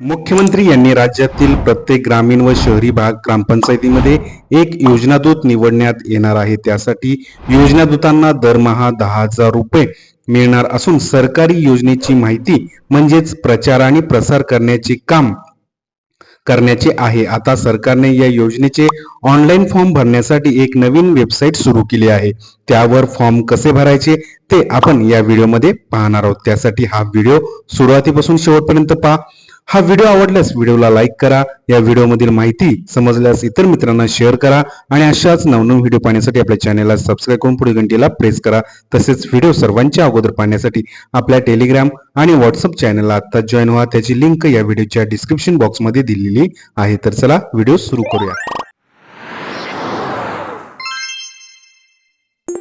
मुख्यमंत्री यांनी राज्यातील प्रत्येक ग्रामीण व शहरी भाग ग्रामपंचायतीमध्ये एक योजनादूत निवडण्यात येणार आहे. त्यासाठी योजनादूतांना दरमहा दहा हजार रुपये मिळणार असून सरकारी योजनेची माहिती म्हणजेच प्रचार आणि प्रसार करण्याचे काम करण्याचे आहे. आता सरकारने या योजनेचे ऑनलाईन फॉर्म भरण्यासाठी एक नवीन वेबसाईट सुरू केली आहे. त्यावर फॉर्म कसे भरायचे ते आपण या व्हिडिओमध्ये पाहणार आहोत. त्यासाठी हा व्हिडिओ सुरुवातीपासून शेवटपर्यंत पहा. हा व्हिडिओ आवडल्यास व्हिडिओला लाईक करा. या व्हिडिओमधील माहिती समजल्यास इतर मित्रांना शेअर करा. आणि अशाच नवनवीन व्हिडिओ पाहण्यासाठी आपल्या चॅनेलला सबस्क्राईब करून पुढे घंटीला प्रेस करा. तसेच व्हिडिओ सर्वांच्या अगोदर पाहण्यासाठी आपल्या टेलिग्राम आणि व्हॉट्सअप चॅनलला आता जॉईन व्हा. त्याची लिंक या व्हिडिओच्या डिस्क्रिप्शन बॉक्समध्ये दिलेली आहे. तर चला व्हिडिओ सुरू करूया.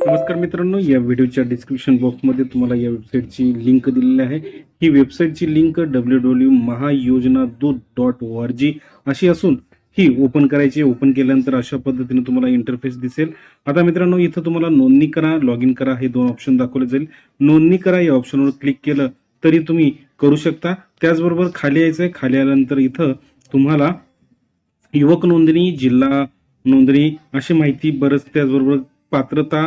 नमस्कार मित्रांनो या व्हिडिओच्या डिस्क्रिप्शन बॉक्समध्ये तुम्हाला या वेबसाईटची लिंक दिलेली आहे. ही वेबसाईटची link W W Mahayojana Doot dot O R G अशी असून ही ओपन करायची ओपन केल्यानंतर अशा पद्धतीने तुम्हाला इंटरफेस दिसेल. आता मित्रांनो इथं तुम्हाला नोंदणी करा लॉग इन करा हे दोन ऑप्शन दाखवले जाईल. नोंदणी करा या ऑप्शनवर क्लिक केलं तरी तुम्ही करू शकता. त्याचबरोबर खाली यायचं आहे खाली आल्यानंतर इथं तुम्हाला युवक नोंदणी जिल्हा नोंदणी अशी माहिती बरंच त्याचबरोबर पात्रता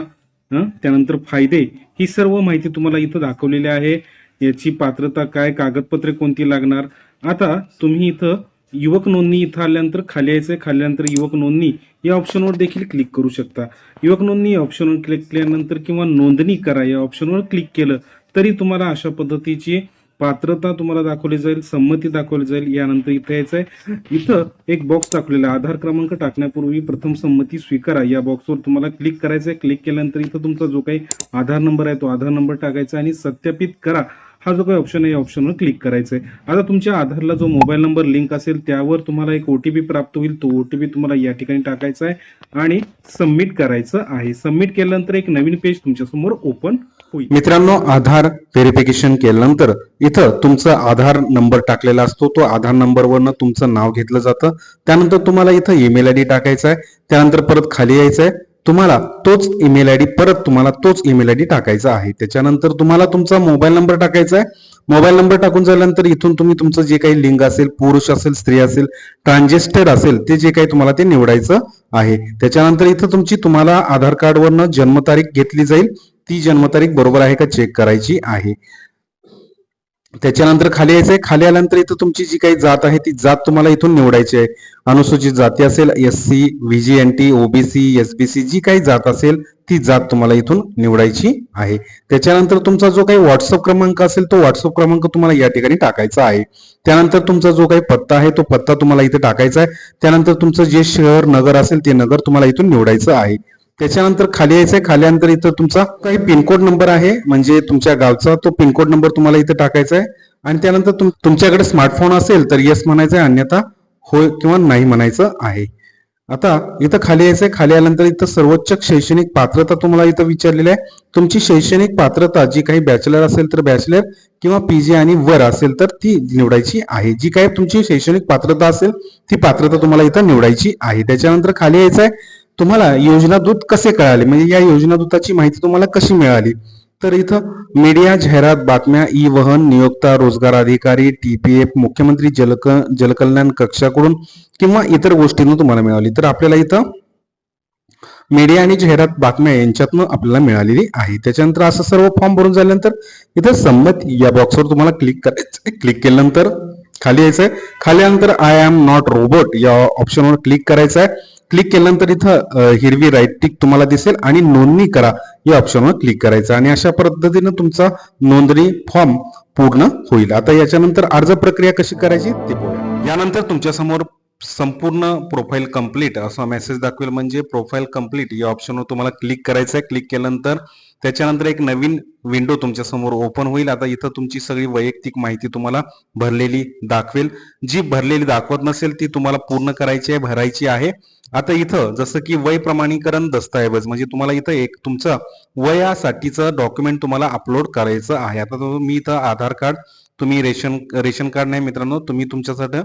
त्यानंतर फायदे ही सर्व माहिती तुम्हाला इथं दाखवलेली आहे. याची पात्रता काय कागदपत्रे कोणती लागणार? आता तुम्ही इथं युवक नोंदणी इथं आल्यानंतर खाली यायचं खाल्यानंतर युवक नोंदणी या ऑप्शनवर देखील क्लिक करू शकता. युवक नोंदणी या ऑप्शनवर क्लिक केल्यानंतर किंवा नोंदणी करा या ऑप्शनवर क्लिक केलं तरी तुम्हाला अशा पद्धतीची पात्रता तुम्हाला दाखवली जाईल संमती दाखवली जाईल यानंतर इथं यायचं आहे. इथं एक बॉक्स टाकलेला आधार क्रमांक टाकण्यापूर्वी प्रथम संमती स्वीकारा. या बॉक्सवर तुम्हाला क्लिक करायचं आहे. क्लिक केल्यानंतर इथं तुमचा जो काही आधार नंबर आहे तो आधार नंबर टाकायचा आणि सत्यापित करा. हा जो काही ऑप्शन आहे या ऑप्शनवर क्लिक करायचा आहे. आता तुमच्या आधारला जो मोबाईल नंबर लिंक असेल त्यावर तुम्हाला एक ओटीपी प्राप्त होईल. तो ओटीपी तुम्हाला या ठिकाणी टाकायचा आहे आणि सबमिट करायचं आहे. सबमिट केल्यानंतर एक नवीन पेज तुमच्यासमोर ओपन मित्रांनो आधार व्हेरिफिकेशन केल्यानंतर इथं तुमचा आधार नंबर टाकलेला असतो. तो आधार नंबरवरनं तुमचं नाव घेतलं जातं. त्यानंतर तुम्हाला इथं ईमेल आय डी टाकायचा आहे. त्यानंतर परत खाली यायचं आहे. तुम्हाला तोच ईमेल आय डी परत तुम्हाला तोच ईमेल आय डी टाकायचा आहे. त्याच्यानंतर तुम्हाला तुमचा मोबाईल नंबर टाकायचा आहे. मोबाईल नंबर टाकून झाल्यानंतर इथून तुम्ही तुमचं जे काही लिंग असेल पुरुष असेल स्त्री असेल ट्रान्झेस्टेड असेल ते जे काही तुम्हाला ते निवडायचं आहे. त्याच्यानंतर इथं तुमची तुम्हाला आधार कार्डवरनं जन्मतारीख घेतली जाईल. ती जन्मतारीख बरोबर आहे का चेक करायची आहे? त्याच्यानंतर खाली यायचंय. खाली आल्यानंतर इथं तुमची जी काही जात आहे ती जात तुम्हाला इथून निवडायची आहे. अनुसूचित जाती असेल S C VJNT OBC SBC जी काही जात असेल ती जात तुम्हाला इथून निवडायची आहे. त्याच्यानंतर तुमचा जो काही व्हॉट्सअप क्रमांक असेल तो व्हॉट्सअप क्रमांक तुम्हाला या ठिकाणी टाकायचा आहे. त्यानंतर तुमचा जो काही पत्ता आहे तो पत्ता तुम्हाला इथे टाकायचा आहे. त्यानंतर तुमचं जे शहर नगर असेल ते नगर तुम्हाला इथून निवडायचं आहे. त्याच्यानंतर खाली यायचं आहे नंतर इथं तुमचा काही पिनकोड नंबर आहे म्हणजे तुमच्या गावचा तो पिनकोड नंबर तुम्हाला इथे टाकायचा आहे आणि त्यानंतर तुम तुमच्याकडे स्मार्टफोन असेल तर येस म्हणायचं आहे अन्यथा होय किंवा नाही म्हणायचं आहे. आता इथं खाली यायचंय. खाली आल्यानंतर इथं सर्वोच्च शैक्षणिक पात्रता तुम्हाला इथं विचारलेली आहे तुमची शैक्षणिक पात्रता जी काही बॅचलर असेल तर बॅचलर किंवा पीजी आणि वर असेल तर ती निवडायची आहे. जी काही तुमची शैक्षणिक पात्रता असेल ती पात्रता तुम्हाला इथं निवडायची आहे. त्याच्यानंतर खाली यायचंय. तुम्हाला योजना दूत कसे कळाले? म्हणजे या योजनादूताची माहिती तुम्हाला कशी मिळाली? तर इथं मीडिया जाहिरात बातम्या ई वहन नियोक्ता रोजगार अधिकारी टीपीएफ मुख्यमंत्री जलक जलकल्याण कक्षाकडून किंवा इतर गोष्टींना तुम्हाला मिळाली. तर आपल्याला इथं मीडिया आणि जाहिरात बातम्या यांच्यातनं आपल्याला मिळालेली आहे. त्याच्यानंतर असं सर्व फॉर्म भरून झाल्यानंतर इथं संमत या बॉक्सवर तुम्हाला क्लिक करायचं क्लिक केल्यानंतर खाली यायचंय. खाली आय एम नॉट रोबोट या ऑप्शनवर क्लिक करायचं आहे क्लिक केल्यानंतर इथं हिरवी राईट टिक तुम्हाला दिसेल आणि नोंदणी करा. या ऑप्शनवर क्लिक करायचं आणि अशा पद्धतीनं तुमचा नोंदणी फॉर्म पूर्ण होईल. आता याच्यानंतर अर्ज प्रक्रिया कशी करायची ते बघूया. यानंतर तुमच्यासमोर संपूर्ण प्रोफाईल कंप्लीट असा मेसेज दाखवेल म्हणजे प्रोफाईल कंप्लीट या ऑप्शनवर तुम्हाला क्लिक करायचं आहे क्लिक केल्यानंतर त्याच्यानंतर एक नवीन विंडो तुमच्यासमोर ओपन होईल. आता इथं तुमची सगळी वैयक्तिक माहिती तुम्हाला भरलेली दाखवेल. जी भरलेली दाखवत नसेल ती तुम्हाला पूर्ण करायची आहे भरायची आहे. आता इथं जसं की वय प्रमाणीकरण दस्तऐवज म्हणजे तुम्हाला इथं एक तुमचं वयासाठीचं डॉक्युमेंट तुम्हाला अपलोड करायचं आहे. आता मी इथं आधार कार्ड तुम्ही रेशन रेशन कार्ड नाही मित्रांनो तुम्ही तुमच्यासाठी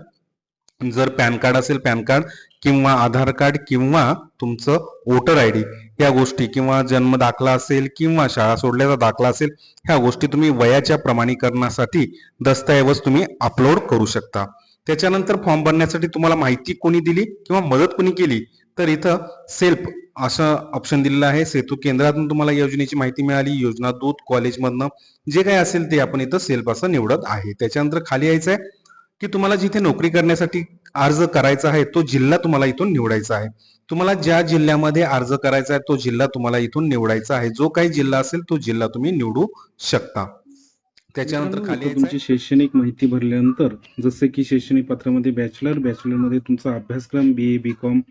जर पॅन कार्ड असेल पॅन कार्ड किंवा आधार कार्ड किंवा तुमचं वोटर आय डी या गोष्टी किंवा जन्म दाखला असेल किंवा शाळा सोडल्याचा दाखला असेल ह्या गोष्टी तुम्ही वयाच्या प्रमाणीकरणासाठी दस्तऐवज तुम्ही अपलोड करू शकता. त्याच्यानंतर फॉर्म भरण्यासाठी तुम्हाला माहिती कोणी दिली किंवा मदत कोणी केली तर इथं सेल्फ असं ऑप्शन दिलेलं आहे. सेतू केंद्रातून तुम्हाला योजनेची माहिती मिळाली. योजना दूत कॉलेजमधनं जे काही असेल ते आपण इथं सेल्फ असं निवडत आहे. त्याच्यानंतर खाली यायचं आहे की तुम्हाला जिथे नोकरी करण्यासाठी अर्ज करायचा आहे तो जिल्हा तुम्हाला इथून निवडायचा आहे. तुम्हाला ज्या जिल्ह्यामध्ये अर्ज करायचा आहे तो जिल्हा तुम्हाला इथून निवडायचा आहे. जो काही जिल्हा असेल तो जिल्हा तुम्ही निवडू शकता. त्याच्यानंतर खाली तुमची शैक्षणिक माहिती भरल्यानंतर जसे की शैक्षणिक पत्रामध्ये बॅचलर बॅचलरमध्ये तुमचा अभ्यासक्रम बी ए बी कॉम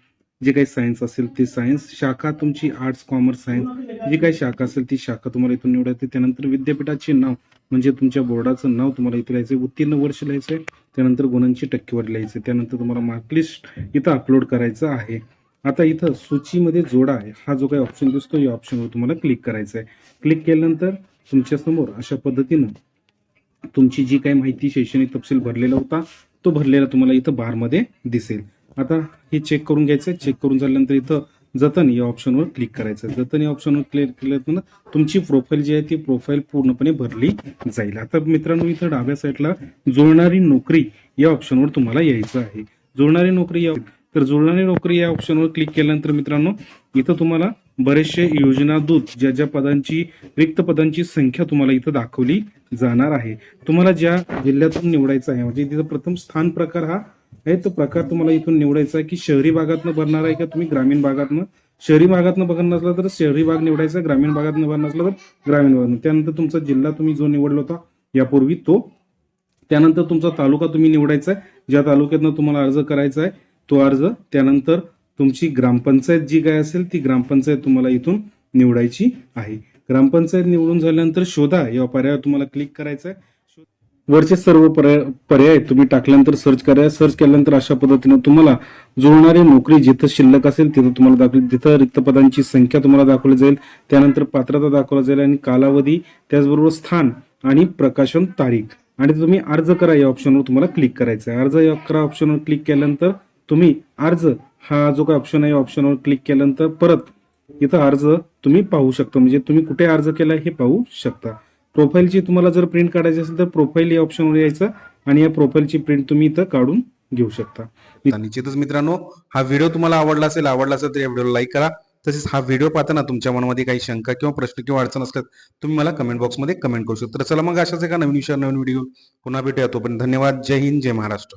जे काही सायन्स असेल ते सायन्स शाखा तुमची आर्ट्स कॉमर्स सायन्स जी काही शाखा असेल ती शाखा तुम्हाला इथून निवडायची त्यानंतर विद्यापीठाचे नाव म्हणजे तुमच्या बोर्डाचं नाव तुम्हाला इथे लिहायचं उत्तीर्ण वर्ष लिहायचं त्यानंतर गुणांची टक्केवारी लिहायची त्यानंतर तुम्हाला मार्कलिस्ट इथं अपलोड करायचं आहे. आता इथं सूचीमध्ये जोडा आहे. हा जो काही ऑप्शन दिसतो या ऑप्शनवर तुम्हाला क्लिक करायचं आहे क्लिक केल्यानंतर तुमच्यासमोर अशा पद्धतीनं तुमची जी काही माहिती शैक्षणिक तपशील भरलेला होता तो भरलेला तुम्हाला इथं बारमध्ये दिसेल. आता हे चेक करून घ्यायचं चेक करून झाल्यानंतर इथं जतन या ऑप्शनवर क्लिक करायचं जतन या ऑप्शनवर क्लिक केल्यानंतर तुमची प्रोफाईल जी आहे ती प्रोफाईल पूर्णपणे भरली जाईल. आता मित्रांनो इथं डाव्या साईडला जुळणारी नोकरी या ऑप्शनवर तुम्हाला यायचं आहे. जुळणारी नोकरी या तर जुळणारी नोकरी या ऑप्शनवर क्लिक केल्यानंतर मित्रांनो इथं तुम्हाला बरेचसे योजना दूत ज्या ज्या पदांची रिक्त पदांची संख्या तुम्हाला इथं दाखवली जाणार आहे. तुम्हाला ज्या जिल्ह्यातून निवडायचं आहे म्हणजे तिथं प्रथम स्थान प्रकार हा आहे तो प्रकार तुम्हाला इथून निवडायचा आहे की शहरी भागातनं भरणार आहे का तुम्ही ग्रामीण भागातनं? शहरी भागातनं बघत नसला तर शहरी भाग निवडायचा ग्रामीण भागातनं भरणार नसला तर ग्रामीण भागातनं. त्यानंतर तुमचा जिल्हा तुम्ही जो निवडला होता यापूर्वी तो. त्यानंतर तुमचा तालुका तुम्ही निवडायचा आहे. ज्या तालुक्यातनं तुम्हाला अर्ज करायचा आहे तो अर्ज. त्यानंतर तुमची ग्रामपंचायत जी काय असेल ती ग्रामपंचायत तुम्हाला इथून निवडायची आहे. ग्रामपंचायत निवडून झाल्यानंतर शोधा या पर्यायावर तुम्हाला क्लिक करायचं आहे. वरचे सर्व पर्याय पर्याय तुम्ही टाकल्यानंतर सर्च करा. सर्च केल्यानंतर अशा पद्धतीने तुम्हाला जुळणारी नोकरी जिथं शिल्लक असेल तिथं तुम्हाला दाखवली तिथं रिक्त पदांची संख्या तुम्हाला दाखवली जाईल त्यानंतर पात्रता दाखवला जाईल आणि कालावधी त्याचबरोबर स्थान आणि प्रकाशन तारीख. आणि तुम्ही अर्ज करा या ऑप्शनवर तुम्हाला क्लिक करायचं आहे अर्ज या करा ऑप्शनवर क्लिक केल्यानंतर तुम्ही अर्ज हा जो काही ऑप्शन आहे या ऑप्शनवर क्लिक केल्यानंतर परत इथं अर्ज तुम्ही पाहू शकता. म्हणजे तुम्ही कुठे अर्ज केला हे पाहू शकता. प्रोफाईलची तुम्हाला जर प्रिंट काढायची असेल तर प्रोफाईल या ऑप्शनवर यायचं आणि या प्रोफाईलची प्रिंट तुम्ही इथं काढून घेऊ शकता. निश्चितच मित्रांनो हा व्हिडिओ तुम्हाला आवडला असेल आवडला असेल तर या व्हिडिओला लाईक करा. तसेच हा व्हिडिओ पाहताना तुमच्या मनामध्ये काही शंका किंवा प्रश्न किंवा अडचण असल्यास तुम्ही मला कमेंट बॉक्समध्ये कमेंट करू शकता. तर चला मग अशाच एका नवीन विषय नवीन व्हिडिओ पुन्हा भेटूया. तोपर्यंत धन्यवाद. जय हिंद जय महाराष्ट्र.